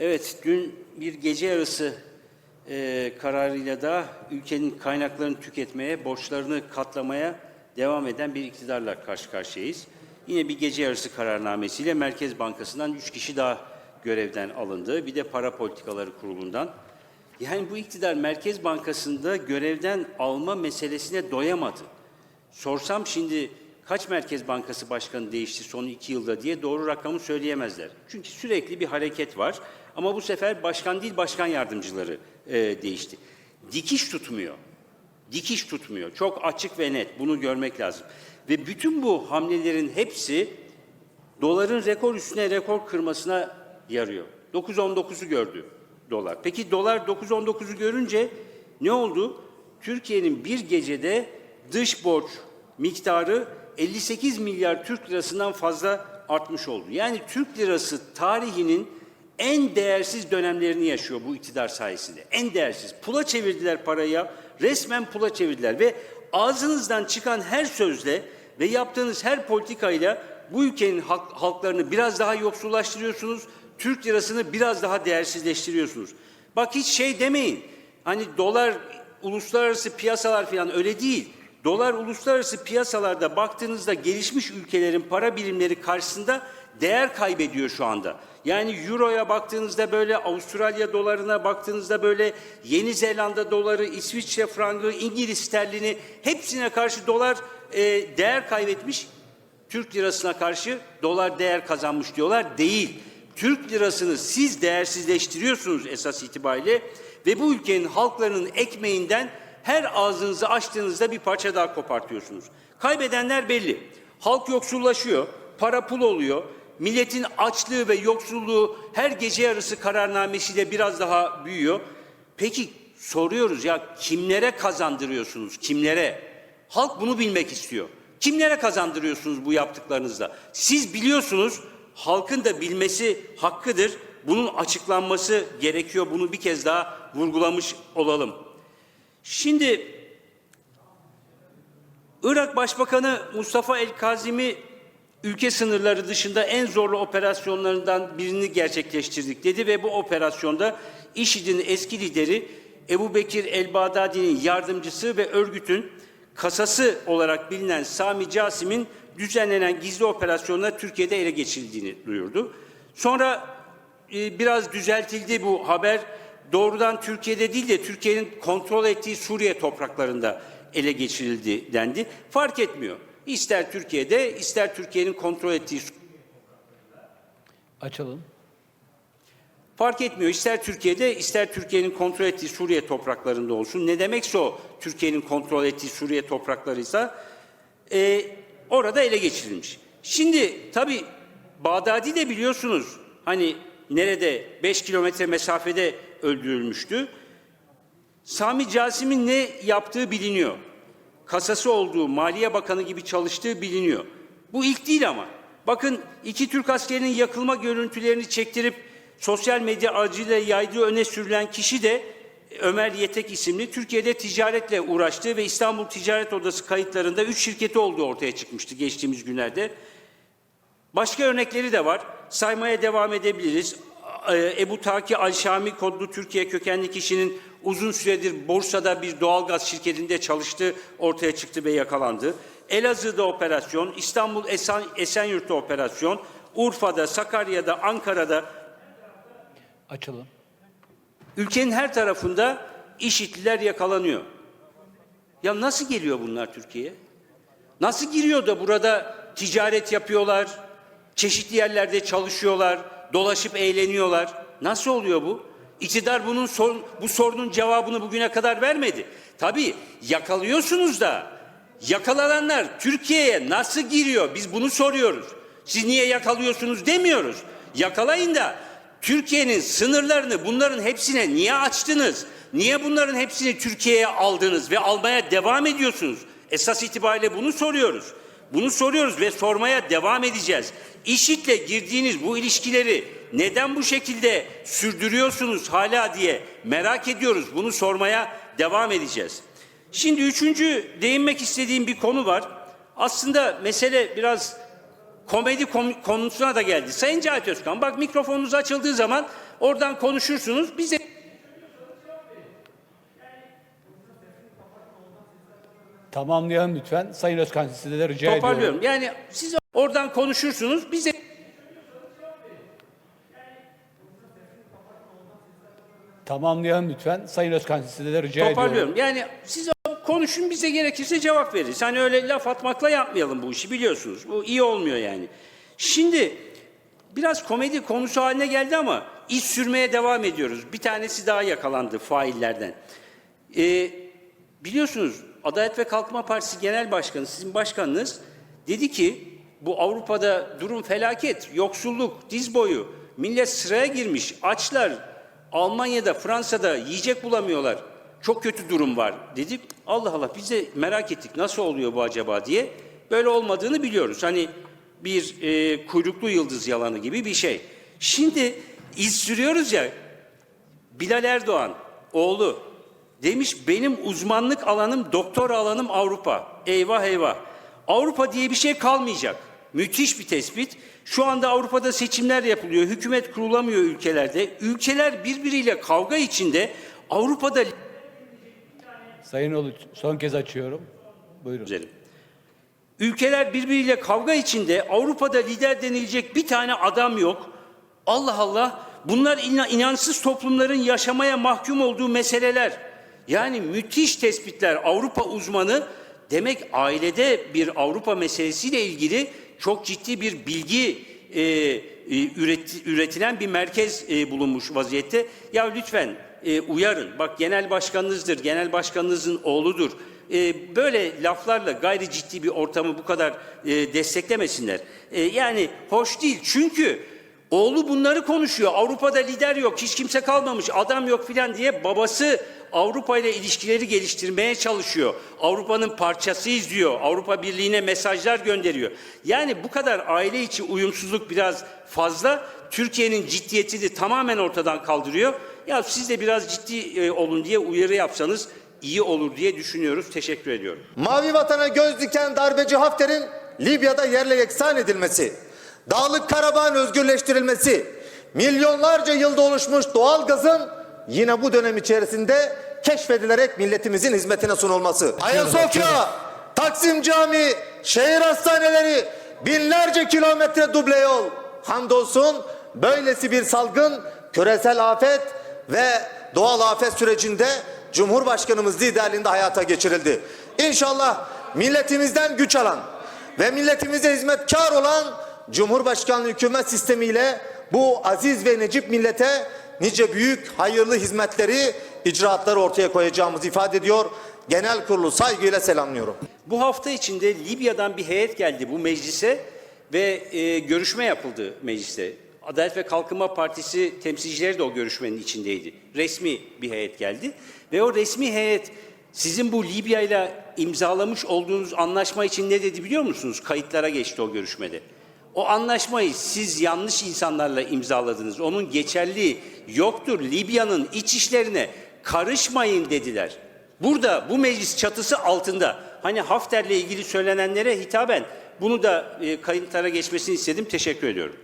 Evet, dün bir gece yarısı e, kararıyla da ülkenin kaynaklarını tüketmeye, borçlarını katlamaya devam eden bir iktidarla karşı karşıyayız. Yine bir gece yarısı kararnamesiyle Merkez Bankası'ndan üç kişi daha görevden alındı. Bir de Para Politikaları Kurulu'ndan. Yani bu iktidar Merkez Bankası'nda görevden alma meselesine doyamadı. Sorsam şimdi kaç Merkez Bankası Başkanı değişti son iki yılda diye doğru rakamı söyleyemezler. Çünkü sürekli bir hareket var ama bu sefer başkan değil başkan yardımcıları e, değişti. Dikiş tutmuyor. Dikiş tutmuyor. Çok açık ve net. Bunu görmek lazım. Ve bütün bu hamlelerin hepsi doların rekor üstüne rekor kırmasına yarıyor. 9.19'u gördü dolar. Peki dolar 9.19'u görünce ne oldu? Türkiye'nin bir gecede dış borç miktarı 58 milyar Türk lirasından fazla artmış oldu. Yani Türk lirası tarihinin en değersiz dönemlerini yaşıyor bu iktidar sayesinde. En değersiz. Pula çevirdiler parayı. Resmen pula çevirdiler ve ağzınızdan çıkan her sözle ve yaptığınız her politikayla bu ülkenin halk- halklarını biraz daha yoksullaştırıyorsunuz. Türk lirasını biraz daha değersizleştiriyorsunuz. Bak hiç şey demeyin. Hani dolar uluslararası piyasalar falan öyle değil. Dolar uluslararası piyasalarda baktığınızda gelişmiş ülkelerin para birimleri karşısında değer kaybediyor şu anda. Yani euroya baktığınızda böyle Avustralya dolarına baktığınızda böyle Yeni Zelanda doları, İsviçre frangı, İngiliz sterlini hepsine karşı dolar e, değer kaybetmiş. Türk lirasına karşı dolar değer kazanmış diyorlar. Değil. Türk lirasını siz değersizleştiriyorsunuz esas itibariyle ve bu ülkenin halklarının ekmeğinden her ağzınızı açtığınızda bir parça daha kopartıyorsunuz. Kaybedenler belli. Halk yoksullaşıyor, para pul oluyor. Milletin açlığı ve yoksulluğu her gece yarısı kararnamesiyle biraz daha büyüyor. Peki soruyoruz ya kimlere kazandırıyorsunuz? Kimlere? Halk bunu bilmek istiyor. Kimlere kazandırıyorsunuz bu yaptıklarınızla? Siz biliyorsunuz, halkın da bilmesi hakkıdır. Bunun açıklanması gerekiyor. Bunu bir kez daha vurgulamış olalım. Şimdi Irak Başbakanı Mustafa El Kazimi ülke sınırları dışında en zorlu operasyonlarından birini gerçekleştirdik dedi ve bu operasyonda IŞİD'in eski lideri Ebu Bekir El Bağdadi'nin yardımcısı ve örgütün kasası olarak bilinen Sami Casim'in düzenlenen gizli operasyonla Türkiye'de ele geçirildiğini duyurdu. Sonra e, biraz düzeltildi bu haber. Doğrudan Türkiye'de değil de Türkiye'nin kontrol ettiği Suriye topraklarında ele geçirildi dendi. Fark etmiyor. İster Türkiye'de ister Türkiye'nin kontrol ettiği Açalım. Fark etmiyor. İster Türkiye'de ister Türkiye'nin kontrol ettiği Suriye topraklarında olsun. Ne demekse o Türkiye'nin kontrol ettiği Suriye topraklarıysa e, orada ele geçirilmiş. Şimdi tabii Bağdadi de biliyorsunuz hani nerede 5 kilometre mesafede öldürülmüştü. Sami Casim'in ne yaptığı biliniyor. Kasası olduğu, Maliye Bakanı gibi çalıştığı biliniyor. Bu ilk değil ama. Bakın iki Türk askerinin yakılma görüntülerini çektirip sosyal medya aracıyla yaydığı öne sürülen kişi de Ömer Yetek isimli Türkiye'de ticaretle uğraştığı ve İstanbul Ticaret Odası kayıtlarında üç şirketi olduğu ortaya çıkmıştı geçtiğimiz günlerde. Başka örnekleri de var. Saymaya devam edebiliriz. Ee, Ebu Taki Alşami kodlu Türkiye kökenli kişinin uzun süredir borsada bir doğalgaz şirketinde çalıştığı ortaya çıktı ve yakalandı. Elazığ'da operasyon, İstanbul Esen, Esenyurt'ta operasyon, Urfa'da, Sakarya'da, Ankara'da Açalım. ülkenin her tarafında işitliler yakalanıyor. Ya nasıl geliyor bunlar Türkiye'ye? Nasıl giriyor da burada ticaret yapıyorlar, çeşitli yerlerde çalışıyorlar, dolaşıp eğleniyorlar? Nasıl oluyor bu? İktidar bunun sorun, bu sorunun cevabını bugüne kadar vermedi. Tabii yakalıyorsunuz da yakalananlar Türkiye'ye nasıl giriyor? Biz bunu soruyoruz. Siz niye yakalıyorsunuz demiyoruz. Yakalayın da Türkiye'nin sınırlarını bunların hepsine niye açtınız? Niye bunların hepsini Türkiye'ye aldınız ve almaya devam ediyorsunuz? Esas itibariyle bunu soruyoruz. Bunu soruyoruz ve sormaya devam edeceğiz. İşitle girdiğiniz bu ilişkileri neden bu şekilde sürdürüyorsunuz hala diye merak ediyoruz. Bunu sormaya devam edeceğiz. Şimdi üçüncü değinmek istediğim bir konu var. Aslında mesele biraz komedi kom- konusuna da geldi. Sayın Cahit Özkan bak mikrofonunuz açıldığı zaman oradan konuşursunuz. Bize Tamamlayalım lütfen. Sayın Özkan size de rica ediyorum. toparlıyorum. Yani siz oradan konuşursunuz. Bize Tamamlayalım lütfen. Sayın Özkan size de rica ediyorum. toparlıyorum. Yani siz konuşun bize gerekirse cevap veririz. Hani öyle laf atmakla yapmayalım bu işi biliyorsunuz. Bu iyi olmuyor yani. Şimdi biraz komedi konusu haline geldi ama iş sürmeye devam ediyoruz. Bir tanesi daha yakalandı faillerden. Ee, biliyorsunuz Adalet ve Kalkınma Partisi Genel Başkanı, sizin başkanınız dedi ki bu Avrupa'da durum felaket, yoksulluk, diz boyu, millet sıraya girmiş, açlar, Almanya'da, Fransa'da yiyecek bulamıyorlar. Çok kötü durum var dedik. Allah Allah biz de merak ettik nasıl oluyor bu acaba diye. Böyle olmadığını biliyoruz. Hani bir e, kuyruklu yıldız yalanı gibi bir şey. Şimdi iz sürüyoruz ya Bilal Erdoğan oğlu demiş benim uzmanlık alanım doktor alanım Avrupa. Eyvah eyvah. Avrupa diye bir şey kalmayacak. Müthiş bir tespit. Şu anda Avrupa'da seçimler yapılıyor. Hükümet kurulamıyor ülkelerde. Ülkeler birbiriyle kavga içinde. Avrupa'da Sayın Uluç son kez açıyorum. Buyurun. üzerim. Ülkeler birbiriyle kavga içinde Avrupa'da lider denilecek bir tane adam yok. Allah Allah bunlar ina- inançsız toplumların yaşamaya mahkum olduğu meseleler. Yani müthiş tespitler Avrupa uzmanı demek ailede bir Avrupa meselesiyle ilgili çok ciddi bir bilgi e, e, üret- üretilen bir merkez e, bulunmuş vaziyette. Ya lütfen e, uyarın. Bak genel başkanınızdır, genel başkanınızın oğludur. E, böyle laflarla gayri ciddi bir ortamı bu kadar e, desteklemesinler. E, yani hoş değil. Çünkü oğlu bunları konuşuyor. Avrupa'da lider yok, hiç kimse kalmamış, adam yok filan diye babası Avrupa ile ilişkileri geliştirmeye çalışıyor. Avrupa'nın parçasıyız diyor. Avrupa Birliği'ne mesajlar gönderiyor. Yani bu kadar aile içi uyumsuzluk biraz fazla. Türkiye'nin ciddiyetini tamamen ortadan kaldırıyor. Ya siz de biraz ciddi e, olun diye uyarı yapsanız iyi olur diye düşünüyoruz. Teşekkür ediyorum. Mavi vatana göz diken darbeci Hafter'in Libya'da yerle yeksan edilmesi, Dağlık Karabağ'ın özgürleştirilmesi, milyonlarca yılda oluşmuş doğal gazın yine bu dönem içerisinde keşfedilerek milletimizin hizmetine sunulması. Ayasofya, Taksim Camii, şehir hastaneleri, binlerce kilometre duble yol. Hamdolsun böylesi bir salgın, küresel afet ve doğal afet sürecinde Cumhurbaşkanımız liderliğinde hayata geçirildi. İnşallah milletimizden güç alan ve milletimize hizmetkar olan Cumhurbaşkanlığı hükümet sistemiyle bu aziz ve necip millete nice büyük hayırlı hizmetleri, icraatları ortaya koyacağımızı ifade ediyor. Genel kurulu saygıyla selamlıyorum. Bu hafta içinde Libya'dan bir heyet geldi bu meclise ve e, görüşme yapıldı mecliste. Adalet ve Kalkınma Partisi temsilcileri de o görüşmenin içindeydi. Resmi bir heyet geldi ve o resmi heyet sizin bu Libya ile imzalamış olduğunuz anlaşma için ne dedi biliyor musunuz? Kayıtlara geçti o görüşmede. O anlaşmayı siz yanlış insanlarla imzaladınız. Onun geçerliği yoktur. Libya'nın iç işlerine karışmayın dediler. Burada bu meclis çatısı altında hani Hafter'le ilgili söylenenlere hitaben bunu da e, kayıtlara geçmesini istedim. Teşekkür ediyorum.